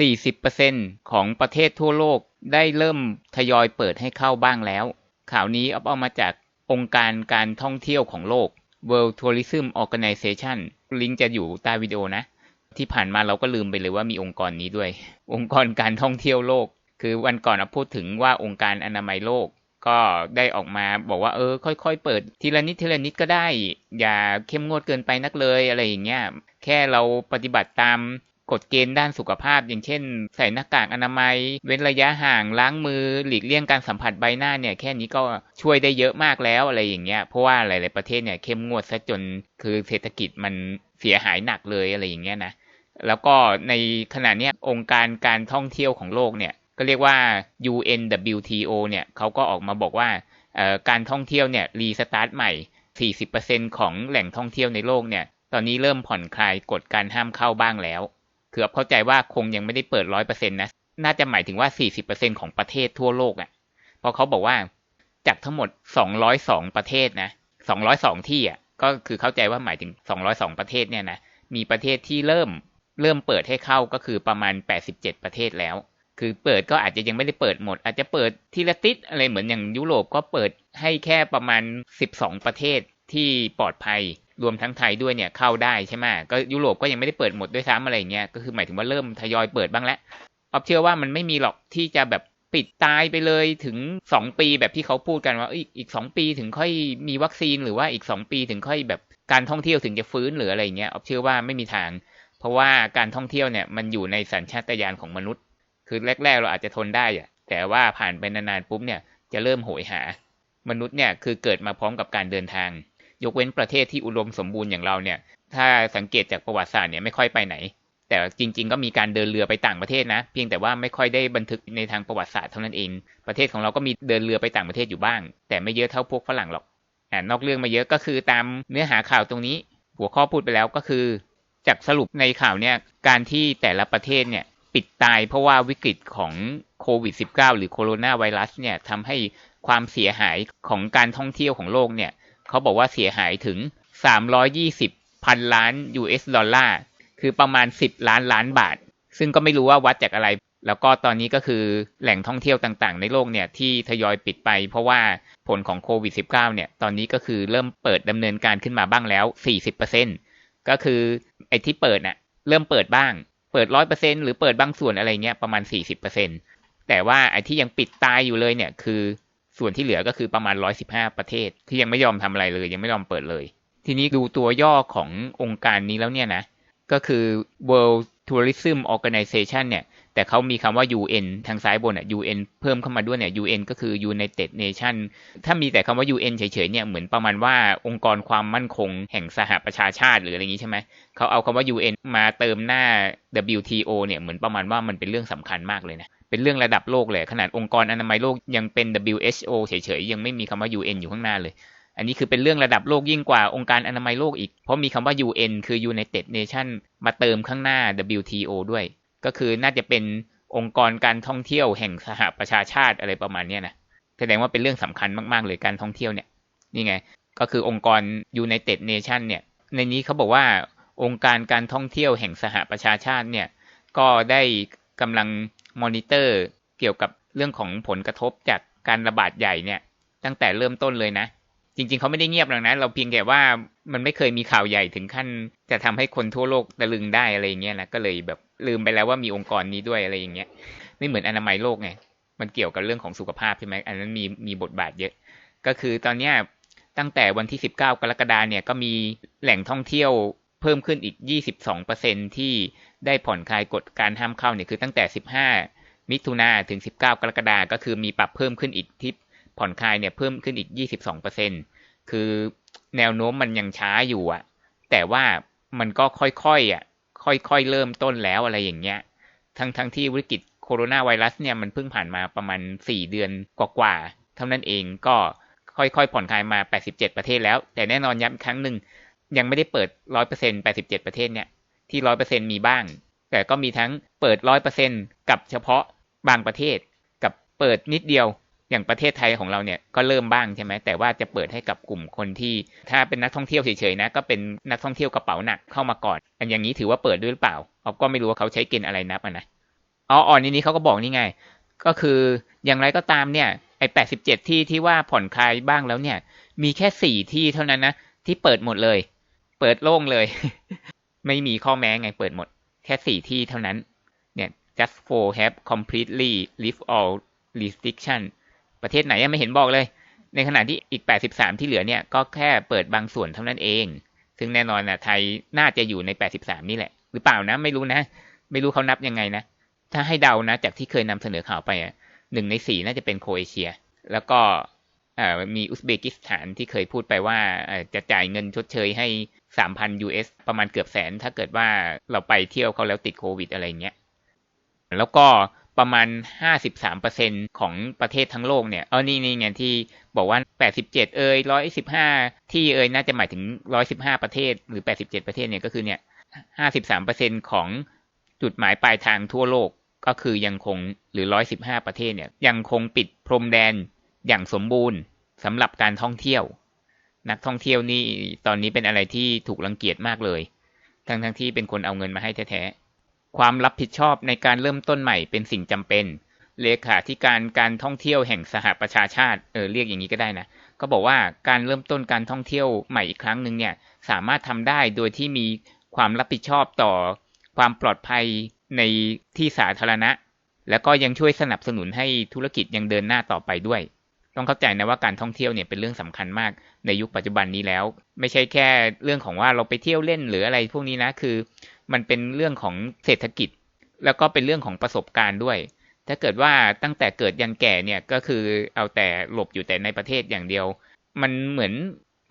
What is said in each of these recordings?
40%ของประเทศทั่วโลกได้เริ่มทยอยเปิดให้เข้าบ้างแล้ว ข่าวนี้เอามาจากองค์การการท่องเที่ยวของโลก World Tourism Organization ลิงก์จะอยู่ใต้วิดีโอนะ ที่ผ่านมาเราก็ลืมไปเลยว่ามีองค์กรนี้ด้วย องค์กรการท่องเที่ยวโลก คือวันก่อนเราพูดถึงว่าองค์การอนามัยโลก ก็ได้ออกมาบอกว่าเออ ค่อยๆ เปิดทีละนิดทีละนิดก็ได้ อย่าเข้มงวดเกินไปนักเลยอะไรอย่างเงี้ย แค่เราปฏิบัติตาม กฎเกณฑ์ด้านสุขภาพ อย่างเช่น ใส่หน้ากากอนามัย เว้นระยะห่างล้างมือ หลีกเลี่ยงการสัมผัสใบหน้าเนี่ยแค่นี้ก็ช่วยได้เยอะมากแล้วอะไรอย่างเงี้ยเพราะว่าหลาย ๆประเทศเนี่ยเข้มงวดซะจนคือเศรษฐกิจมันเสียหายหนักเลยอะไรอย่างเงี้ยนะแล้วก็ในขณะนี้องค์การการท่องเที่ยวของโลกเนี่ยก็เรียกว่า UNWTO เนี่ยเขาก็ออกมาบอกว่าการท่องเที่ยวเนี่ยรีสตาร์ทใหม่ 40%ของแหล่งท่องเที่ยวในโลกเนี่ยตอนนี้เริ่มผ่อนคลายกฎการห้ามเข้าบ้างแล้ว คือเข้าใจว่าคงยังไม่ได้เปิดร้อยเปอร์เซ็นต์นะ น่าจะหมายถึงว่าสี่สิบเปอร์เซ็นของประเทศทั่วโลกอะ่ะ เพราะเขาบอกว่าจากทั้งหมดสองร้อยสองประเทศนะสองร้อยสองที่อะ ก็คือเข้าใจว่าหมายถึงสองร้อยสองประเทศเนี่ยนะ มีประเทศที่เริ่มเริ่มเปิดให้เข้าก็คือประมาณแปดสิบเจ็ดประเทศแล้ว คือเปิดก็อาจจะยังไม่ได้เปิดหมด อาจจะเปิดทีละติดอะไรเหมือนอย่างยุโรปก็เปิดให้แค่ประมาณสิบสองประเทศที่ปลอดภัย รวมทั้งไทยด้วยเนี่ยเข้าได้ใช่ไหมก็ยุโรปก็ยังไม่ได้เปิดหมดด้วยซ้ำอะไรเงี้ยก็คือหมายถึงว่าเริ่มทยอยเปิดบ้างแล้วออฟเชื่อว่ามันไม่มีหรอกที่จะแบบปิดตายไปเลยถึงสองปีแบบที่เขาพูดกันว่าอีกสองปีถึงค่อยมีวัคซีนหรือว่าอีกสองปีถึงค่อยแบบการท่องเที่ยวถึงจะฟื้นหรืออะไรเงี้ยออฟเชื่อว่าไม่มีทาง เพราะว่าการท่องเที่ยวเนี่ยมันอยู่ในสัญชาตญาณของมนุษย์ คือแรก ๆ เราอาจจะทนได้อะแต่ว่าผ่านไปนานๆปุ๊บเนี่ยจะเริ่มโหยหามนุษย์เนี่ยคือเกิดมาพร้อมกับการเดินทาง ยกเว้นประเทศที่อุดมสมบูรณ์อย่างเราเนี่ย ถ้าสังเกตจากประวัติศาสตร์เนี่ยไม่ค่อยไปไหน แต่จริง ๆ ก็มีการเดินเรือไปต่างประเทศนะ เพียงแต่ว่าไม่ค่อยได้บันทึกในทางประวัติศาสตร์เท่านั้นเอง ประเทศของเราก็มีเดินเรือไปต่างประเทศอยู่บ้าง แต่ไม่เยอะเท่าพวกฝรั่งหรอกอ่านอกเรื่องมาเยอะก็คือตามเนื้อหาข่าวตรงนี้ หัวข้อพูดไปแล้วก็คือ จากสรุปในข่าวเนี่ยการที่แต่ละประเทศเนี่ยปิดตายเพราะว่าวิกฤตของโควิด -19 หรือโคโรนาไวรัสเนี่ยทำให้ความเสียหายของการท่องเที่ยวของโลกเนี่ย เขาบอกว่าเสียหายถึง 320พันล้าน US ดอลลาร์ คือประมาณ 10 ล้านล้านบาท ซึ่งก็ไม่รู้ว่าวัดจากอะไร แล้วก็ตอนนี้ก็คือแหล่งท่องเที่ยวต่างๆ ในโลกเนี่ยที่ทยอยปิดไป เพราะว่าผลของโควิด -19 เนี่ย ตอนนี้ก็คือเริ่มเปิดดำเนินการขึ้นมาบ้างแล้ว 40%ก็คือไอ้ที่เปิดน่ะเริ่มเปิดบ้าง เปิด 100%หรือเปิดบางส่วนอะไรเงี้ยประมาณ 40%แต่ว่าไอ้ที่ยังปิดตายอยู่เลยเนี่ยคือ ส่วนที่เหลือก็คือประมาณ 115 ประเทศ ที่ยังไม่ยอมทำอะไรเลย ยังไม่ยอมเปิดเลย ทีนี้ดูตัวย่อขององค์การนี้แล้วเนี่ยนะ ก็คือ World Tourism Organization เนี่ย แต่เขามีคำว่า UN ทางซ้ายบนอะ UN เพิ่มเข้ามาด้วยเนี่ย UN ก็คือ United Nation ถ้ามีแต่คำว่า UN เฉยๆเนี่ยเหมือนประมาณว่าองค์กรความมั่นคงแห่งสหประชาชาติหรืออะไรอย่างนี้ใช่ไหมเขาเอาคำว่า UN มาเติมหน้า WTO เนี่ยเหมือนประมาณว่ามันเป็นเรื่องสำคัญมากเลยนะเป็นเรื่องระดับโลกเลยขนาดองค์กรอนามัยโลกยังเป็น WHO เฉยๆยังไม่มีคำว่า UN อยู่ข้างหน้าเลย อันนี้คือเป็นเรื่องระดับโลกยิ่งกว่าองค์การอนามัยโลกอีก เพราะมีคำว่า UN คือ United Nation มาเติมข้างหน้า WTO ด้วย ก็คือน่าจะเป็นองค์กรการท่องเที่ยวแห่งสหประชาชาติอะไรประมาณนี้นะแสดงว่าเป็นเรื่องสำคัญมาก ๆ เลยการท่องเที่ยวเนี่ยนี่ไง ก็คือองค์กร United Nation เนี่ย ในนี้เขาบอกว่าองค์การการท่องเที่ยวแห่งสหประชาชาติเนี่ย ก็ได้กำลังมอนิเตอร์เกี่ยวกับเรื่องของผลกระทบจากการระบาดใหญ่เนี่ย ตั้งแต่เริ่มต้นเลยนะ จริง ๆเขาไม่ได้เงียบหรอกนะ เราเพียงแต่ว่ามันไม่เคยมีข่าวใหญ่ถึงขั้น จะทำให้คนทั่วโลกตะลึงได้อะไรเงี้ยนะก็เลยแบบ ลืมไปแล้วว่ามีองค์กรนี้ด้วยอะไรอย่างเงี้ยไม่เหมือนอนามัยโลกไงมันเกี่ยวกับเรื่องของสุขภาพใช่ไหมอันนั้นมีมีบทบาทเยอะ ก็คือตอนเนี้ยตั้งแต่วันที่ 19 กรกฎาเนี่ยก็มีแหล่งท่องเที่ยวเพิ่มขึ้นอีก 22%ที่ได้ผ่อนคลายกฎการห้ามเข้าเนี่ยคือตั้งแต่ 15 มิถุนาถึง 19 กรกฎาก็คือมีปรับเพิ่มขึ้นอีกที่ผ่อนคลายเนี่ยเพิ่มขึ้นอีก 22%คือแนวโน้มมันยังช้าอยู่อะแต่ว่ามันก็ค่อยๆอะ ค่อยๆเริ่มต้นแล้วอะไรอย่างเงี้ย ทั้งทั้งที่วิกฤตโคโรนาไวรัสเนี่ยมันเพิ่งผ่านมาประมาณ 4 เดือนกว่าๆเท่านั้นเองก็ค่อยๆผ่อนคลายมา 87 ประเทศแล้ว แต่แน่นอนย้ำครั้งหนึ่งยังไม่ได้เปิด 100% 87 ประเทศเนี่ยที่ร้อยเปอร์เซ็นมีบ้าง แต่ก็มีทั้งเปิดร้อยเปอร์เซ็นกับเฉพาะบางประเทศ กับเปิดนิดเดียว อย่างประเทศไทยของเราเนี่ยก็เริ่มบ้างใช่ไหมแต่ว่าจะเปิดให้กับกลุ่มคนที่ ถ้าเป็นนักท่องเที่ยวเฉยๆนะก็เป็นนักท่องเที่ยวกระเป๋าหนักเข้ามาก่อน อันอย่างนี้ถือว่าเปิดด้วยหรือเปล่าเราก็ไม่รู้ว่าเขาใช้เกณฑ์อะไรนับนะอ๋ออ๋อนี่นี้เขาก็บอกนี่ไง ก็คืออย่างไรก็ตามเนี่ยไอ้แปดสิบเจ็ดที่ที่ว่าผ่อนคลายบ้างแล้วเนี่ย มีแค่สี่ที่เท่านั้นนะที่เปิดหมดเลย เปิดโล่งเลย ไม่มีข้อแม้ไงเปิดหมด แค่สี่ที่เท่านั้นเนี่ย just for have completely lift all restriction ประเทศไหนยังไม่เห็นบอกเลย ในขณะที่อีก 83 ที่เหลือเนี่ยก็แค่เปิดบางส่วนเท่านั้นเอง ซึ่งแน่นอนนะไทยน่าจะอยู่ใน 83 นี่แหละ หรือเปล่านะไม่รู้นะ ไม่รู้เขานับยังไงนะ ถ้าให้เดานะ จากที่เคยนำเสนอข่าวไปอะหนึ่งในสี่น่าจะเป็นโครเอเชีย แล้วก็มีอุซเบกิสถานที่เคยพูดไปว่าจะจ่ายเงินชดเชยให้ 3,000 US ประมาณเกือบแสน ถ้าเกิดว่าเราไปเที่ยวเขาแล้วติดโควิดอะไรเงี้ย แล้วก็ ประมาณ 53%ของประเทศทั้งโลกเนี่ย เออนี่นี่ไงที่บอกว่า 87 เอ่ย115 ที่เอ่ยน่าจะหมายถึง 115 ประเทศหรือ 87 ประเทศเนี่ยก็คือเนี่ย 53%ของจุดหมายปลายทางทั่วโลกก็คือยังคงหรือ 115 ประเทศเนี่ยยังคงปิดพรมแดนอย่างสมบูรณ์สำหรับการท่องเที่ยว นักท่องเที่ยวนี่ตอนนี้เป็นอะไรที่ถูกรังเกียจมากเลย ทั้งทั้งที่เป็นคนเอาเงินมาให้แท้ๆ ความรับผิดชอบในการเริ่มต้นใหม่เป็นสิ่งจำเป็น เลขาธิการการท่องเที่ยวแห่งสหประชาชาติ เออเรียกอย่างนี้ก็ได้นะ ก็บอกว่าการเริ่มต้นการท่องเที่ยวใหม่อีกครั้งหนึ่งเนี่ยสามารถทำได้โดยที่มีความรับผิดชอบต่อความปลอดภัยในที่สาธารณะ แล้วก็ยังช่วยสนับสนุนให้ธุรกิจยังเดินหน้าต่อไปด้วย ต้องเข้าใจนะว่าการท่องเที่ยวเนี่ยเป็นเรื่องสำคัญมากในยุคปัจจุบันนี้แล้ว ไม่ใช่แค่เรื่องของว่าเราไปเที่ยวเล่นหรืออะไรพวกนี้นะ คือ มันเป็นเรื่องของเศรษฐกิจ แล้วก็เป็นเรื่องของประสบการณ์ด้วย ถ้าเกิดว่าตั้งแต่เกิดยันแก่เนี่ยก็คือเอาแต่หลบอยู่แต่ในประเทศอย่างเดียว มันเหมือน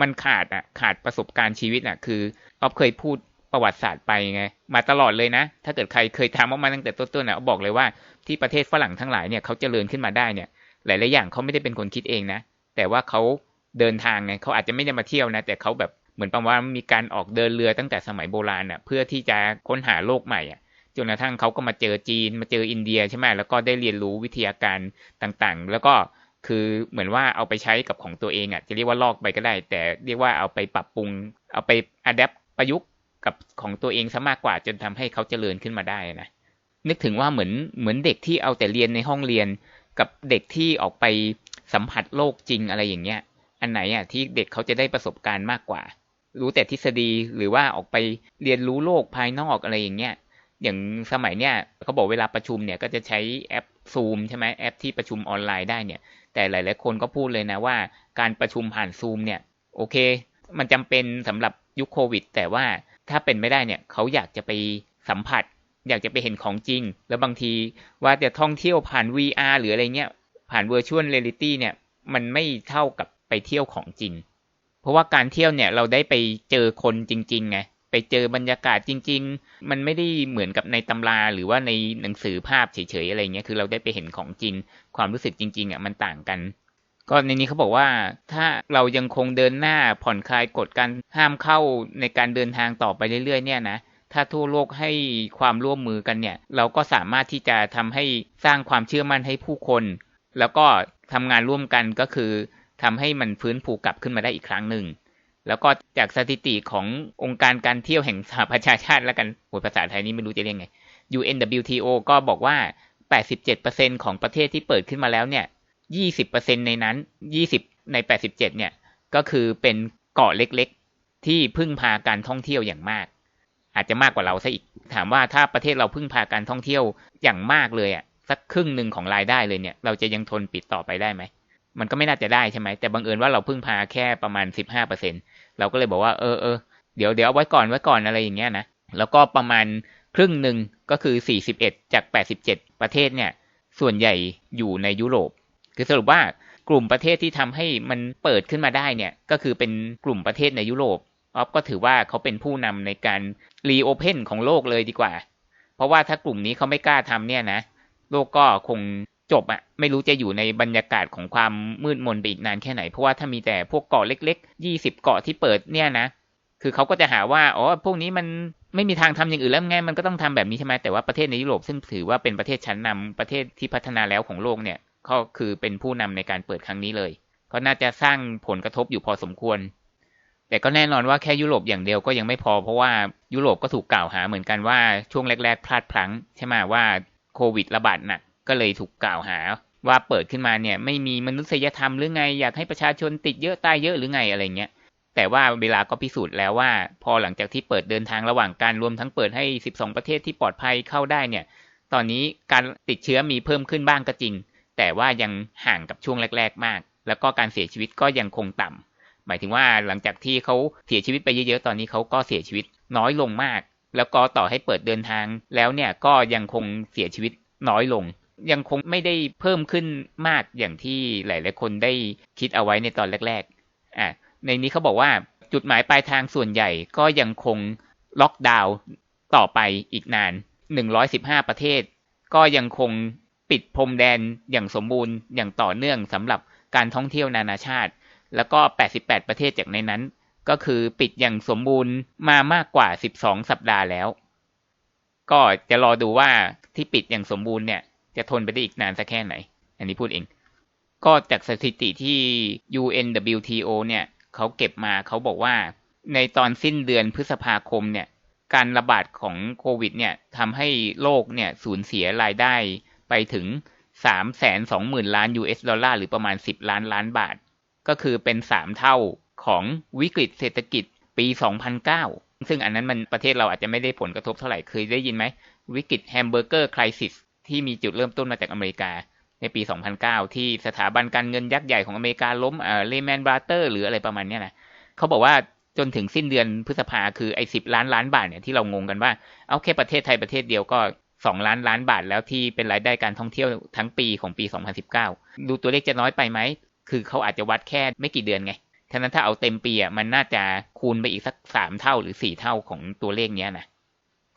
มันขาดอะขาดประสบการณ์ชีวิตอะ คือออฟเคยพูดประวัติศาสตร์ไปไง มาตลอดเลยนะ ถ้าเกิดใครเคยทำออกมาตั้งแต่ต้นๆนะบอกเลยว่าที่ประเทศฝรั่งทั้งหลายเนี่ยเขาจเจริญขึ้นมาได้เนี่ย หลายๆอย่างเขาไม่ได้เป็นคนคิดเองนะ แต่ว่าเขาเดินทางไงเขาอาจจะไม่ได้มาเที่ยวนะ แต่เขาแบบ เหมือนประมาณว่ามีการออกเดินเรือตั้งแต่สมัยโบราณอะเพื่อที่จะค้นหาโลกใหม่อะจนกระทั่งเขาก็มาเจอจีนมาเจออินเดียใช่ไหมแล้วก็ได้เรียนรู้วิทยาการต่างๆ แล้วก็คือเหมือนว่าเอาไปใช้กับของตัวเองอะจะเรียกว่าลอกไปก็ได้ แต่เรียกว่าเอาไปปรับปรุง เอาไปอัดแอปประยุกต์กับของตัวเองซะมากกว่าจนทำให้เขาเจริญขึ้นมาได้นะนึกถึงว่าเหมือนเหมือนเด็กที่เอาแต่เรียนในห้องเรียน กับเด็กที่ออกไปสัมผัสโลกจริงอะไรอย่างเงี้ย อันไหนอะที่เด็กเขาจะได้ประสบการณ์มากกว่า รู้แต่ทฤษฎีหรือว่าออกไปเรียนรู้โลกภายนอกอะไรอย่างเงี้ยอย่างสมัยเนี้ยเขาบอกเวลาประชุมเนี่ยก็จะใช้แอปซูมใช่ไหมแอปที่ประชุมออนไลน์ได้เนี่ย แต่หลาย ๆ คนก็พูดเลยนะว่า การประชุมผ่านซูมเนี่ยโอเค มันจำเป็นสำหรับยุคโควิด แต่ว่าถ้าเป็นไม่ได้เนี่ยเขาอยากจะไปสัมผัส อยากจะไปเห็นของจริง แล้วบางทีว่าจะท่องเที่ยวผ่าน VR หรืออะไรเงี้ยผ่าน Virtual Reality เนี่ยมันไม่เท่ากับไปเที่ยวของจริง ราะว่าการเที่ยวเนี่ยเราได้ไปเจอคนจริงๆไงไปเจอบรรยากาศจริง ๆ มันไม่ได้เหมือนกับในตำราหรือว่าในหนังสือภาพเฉยๆอะไรเงี้ยคือเราได้ไปเห็นของจริง ความรู้สึกจริงๆอะมันต่างกัน ก็ในนี้เขาบอกว่าถ้าเรายังคงเดินหน้าผ่อนคลายกฎการห้ามเข้าในการเดินทางต่อไปเรื่อยๆเนี่ยนะถ้าทั่วโลกให้ความร่วมมือกันเนี่ย เราก็สามารถที่จะทำให้สร้างความเชื่อมั่นให้ผู้คน แล้วก็ทำงานร่วมกันก็คือ ทำให้มันฟื้นฟูกลับขึ้นมาได้อีกครั้งหนึ่ง แล้วก็จากสถิติขององค์การการเที่ยวแห่งสหประชาชาติแล้วกันโหภาษาไทยนี้ไม่รู้จะเรียกไง UNWTO ก็บอกว่า 87%ของประเทศที่เปิดขึ้นมาแล้วเนี่ยยี่สิบเปอร์เซ็นในนั้นยี่สิบในแปดสิบเนี่ย ก็คือเป็นเกาะเล็กๆ ที่พึ่งพาการท่องเที่ยวอย่างมาก อาจจะมากกว่าเราซะอีก ถามว่าถ้าประเทศเราพึ่งพาการท่องเที่ยวอย่างมากเลยอะสักครึ่งหนึ่งของรายได้เลยเนี่ย เราจะยังทนปิดต่อไปได้ไหม มันก็ไม่น่าจะได้ใช่ไหมแต่บังเอิญว่าเราพึ่งพาแค่ประมาณสิบห้าเปอร์เซ็นเราก็เลยบอกว่าเออเออเดี๋ยวเดี๋ยวไว้ก่อนไว้ก่อนอะไรอย่างเงี้ยนะแล้วก็ประมาณครึ่งหนึ่งก็คือสี่สิบเอ็ดจากแปดสิบเจ็ดประเทศเนี่ย ส่วนใหญ่อยู่ในยุโรป คือสรุปว่ากลุ่มประเทศที่ทำให้มันเปิดขึ้นมาได้เนี่ย ก็คือเป็นกลุ่มประเทศในยุโรปออฟก็ถือว่าเขาเป็นผู้นำในการรีโอเพนของโลกเลยดีกว่า เพราะว่าถ้ากลุ่มนี้เขาไม่กล้าทำเนี่ยนะ โลกก็คง จบอะไม่รู้จะอยู่ในบรรยากาศของความมืดมนไปอีกนานแค่ไหน เพราะว่าถ้ามีแต่พวกเกาะเล็กๆยี่สิบเกาะที่เปิดเนี่ยนะ คือเขาก็จะหาว่าอ๋อพวกนี้มันไม่มีทางทำอย่างอื่นแล้วไงมันก็ต้องทำแบบนี้ใช่ไหมแต่ว่าประเทศในยุโรปซึ่งถือว่าเป็นประเทศชั้นนำประเทศที่พัฒนาแล้วของโลกเนี่ยก็คือเป็นผู้นำในการเปิดครั้งนี้เลยก็น่าจะสร้างผลกระทบอยู่พอสมควร แต่ก็แน่นอนว่าแค่ยุโรปอย่างเดียวก็ยังไม่พอ เพราะว่ายุโรปก็ถูกกล่าวหาเหมือนกันว่าช่วงแรก ๆ พลาดพลั้งใช่ไหมว่าโควิดระบาดหนัก ก็เลยถูกกล่าวหาว่าเปิดขึ้นมาเนี่ยไม่มีมนุษยธรรมหรือไงอยากให้ประชาชนติดเยอะตายเยอะหรือไงอะไรเงี้ยแต่ว่าเวลาก็พิสูจน์แล้วว่า พอหลังจากที่เปิดเดินทางระหว่างการรวมทั้งเปิดให้ 12 ประเทศที่ปลอดภัยเข้าได้เนี่ย ตอนนี้การติดเชื้อมีเพิ่มขึ้นบ้างก็จริง แต่ว่ายังห่างกับช่วงแรก ๆ มาก แล้วก็การเสียชีวิตก็ยังคงต่ำหมายถึงว่าหลังจากที่เขาเสียชีวิตไปเยอะๆตอนนี้เขาก็เสียชีวิตน้อยลงมาก แล้วก็ต่อให้เปิดเดินทางแล้วเนี่ยก็ยังคงเสียชีวิตน้อยลง ยังคงไม่ได้เพิ่มขึ้นมากอย่างที่หลาย ๆ คนได้คิดเอาไว้ในตอนแรก ๆ อะ ในนี้เขาบอกว่าจุดหมายปลายทางส่วนใหญ่ก็ยังคงล็อกดาวน์ต่อไปอีกนาน 115 ประเทศ ก็ยังคงปิดพรมแดนอย่างสมบูรณ์อย่างต่อเนื่องสำหรับการท่องเที่ยวนานาชาติ แล้วก็ 88 ประเทศจากในนั้น ก็คือปิดอย่างสมบูรณ์มามากกว่า 12 สัปดาห์แล้ว ก็จะรอดูว่าที่ปิดอย่างสมบูรณ์เนี่ย จะทนไปได้อีกนานสักแค่ไหน อันนี้พูดเอง ก็จากสถิติที่ UNWTO เนี่ยเขาเก็บมาเขาบอกว่าในตอนสิ้นเดือนพฤษภาคมเนี่ยการระบาดของโควิดเนี่ยทำให้โลกเนี่ยสูญเสียรายได้ไปถึง 3 2 0 0 0 0 ล้าน US ดอลลาร์หรือประมาณ 10 ล้านล้านบาท ก็คือเป็น 3 เท่าของวิกฤตเศรษฐกิจปี 2009 ซึ่งอันนั้นมันประเทศเราอาจจะไม่ได้ผลกระทบเท่าไหร่เคยได้ยินไหม วิกฤตแฮมเบอร์เกอร์คริสิส ที่มีจุดเริ่มต้นมาจากอเมริกา ในปี 2009 ที่สถาบันการเงินยักษ์ใหญ่ของอเมริกาล้มเอ่อเลแมนบราเตอร์หรืออะไรประมาณนี้นะเขาบอกว่าจนถึงสิ้นเดือนพฤษภาคือไอ้สิล้านล้านบาทเนี่ยที่เรางงกันว่าเอาแค่ประเทศไทยประเทศเดียวก็2ล้านล้านบาทแล้วที่เป็นรายได้การท่องเที่ยวทั้งปีของปี 2019 ดูตัวเลขจะน้อยไปไหม คือเขาอาจจะวัดแค่ไม่กี่เดือนไงฉะนั้นถ้าเอาเต็มปีอะมันน่าจะคูณไปอีกสักสามเท่าหรือสี่เท่าของตัวเลขเนี้ยนะ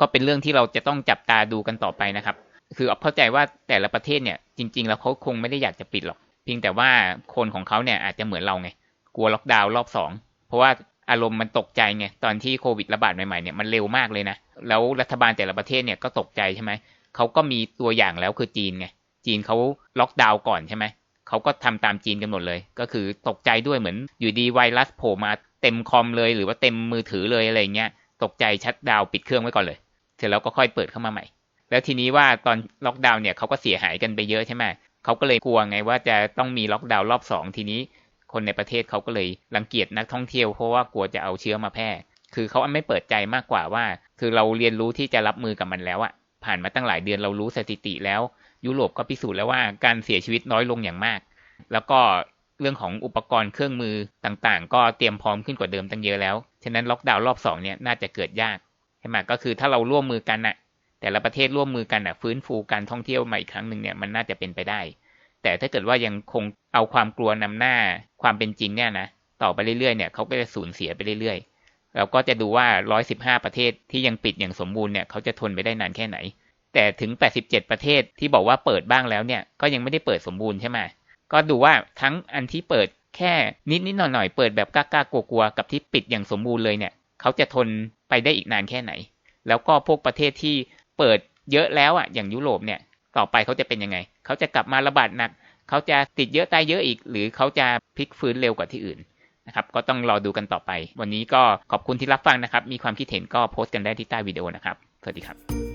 ก็เป็นเรื่องที่เราจะต้องจับตาดูกันต่อไปนะครับ คือเข้าใจว่าแต่ละประเทศเนี่ย จริง ๆ แล้วเขาคงไม่ได้อยากจะปิดหรอกเพียงแต่ว่าคนของเขาเนี่ยอาจจะเหมือนเราไง กลัวล็อกดาวน์รอบสองเพราะว่าอารมณ์มันตกใจไงตอนที่โควิดระบาดใหม่ๆเนี่ยมันเร็วมากเลยนะแล้วรัฐบาลแต่ละประเทศเนี่ยก็ตกใจใช่ไหมเขาก็มีตัวอย่างแล้วคือจีนไงจีนเขาล็อกดาวน์ก่อนใช่ไหมเขาก็ทำตามจีนกันหมดเลย ก็คือตกใจด้วยเหมือนอยู่ดีไวรัสโผล่มาเต็มคอมเลยหรือว่าเต็มมือถือเลยอะไรเงี้ยตกใจชัดดาวปิดเครื่องไว้ก่อนเลย เสร็จแล้วก็ค่อยเปิดเข้ามาใหม่ แล้วทีนี้ว่าตอนล็อกดาวน์เนี่ยเขาก็เสียหายกันไปเยอะใช่ไหมเขาก็เลยกลัวไงว่าจะต้องมีล็อกดาวน์รอบสองทีนี้ คนในประเทศเขาก็เลยรังเกียจนักท่องเที่ยวเพราะว่ากลัวจะเอาเชื้อมาแพร่คือเขาไม่เปิดใจมากกว่าว่า คือเราเรียนรู้ที่จะรับมือกับมันแล้วอะผ่านมาตั้งหลายเดือนเรารู้สถิติแล้ว ยุโรปก็พิสูจน์แล้วว่าการเสียชีวิตน้อยลงอย่างมาก แล้วก็เรื่องของอุปกรณ์เครื่องมือต่างๆ ก็เตรียมพร้อมขึ้นกว่าเดิมตั้งเยอะแล้ว ฉะนั้นล็อกดาวน์รอบ2เนี่ยน่าจะเกิดยากใช่ไหมก็คือถ้าเราร่วมมือกันน่ะ แต่ละประเทศร่วมมือกันน่ะฟื้นฟูการท่องเที่ยวใหม่อีกครั้งหนึ่งเนี่ยมันน่าจะเป็นไปได้ แต่ถ้าเกิดว่ายังคงเอาความกลัวนำหน้าความเป็นจริงเนี่ยนะต่อไปเรื่อยๆเนี่ยเขาก็จะสูญเสียไปเรื่อยๆเราก็จะดูว่า 115 ประเทศที่ยังปิดอย่างสมบูรณ์เนี่ยเขาจะทนไปได้นานแค่ไหน แต่ถึง 87 ประเทศที่บอกว่าเปิดบ้างแล้วเนี่ยก็ยังไม่ได้เปิดสมบูรณ์ใช่ไหมก็ดูว่าทั้งอันที่เปิดแค่นิดนิดหน่อยหน่อยเปิดแบบกล้าๆกลัวๆกับที่ปิดอย่างสมบูรณ์เลยเนี่ยเขาจะทนไปได้อีกนานแค่ไหน แล้วก็พวกประเทศที่ เปิดเยอะแล้วอะอย่างยุโรปเนี่ยต่อไปเขาจะเป็นยังไง เขาจะกลับมาระบาดหนัก เขาจะติดเยอะตายเยอะอีก หรือเขาจะพลิกฟื้นเร็วกว่าที่อื่นนะครับก็ต้องรอดูกันต่อไป วันนี้ก็ขอบคุณที่รับฟังนะครับ มีความคิดเห็นก็โพสต์กันได้ที่ใต้วิดีโอนะครับ สวัสดีครับ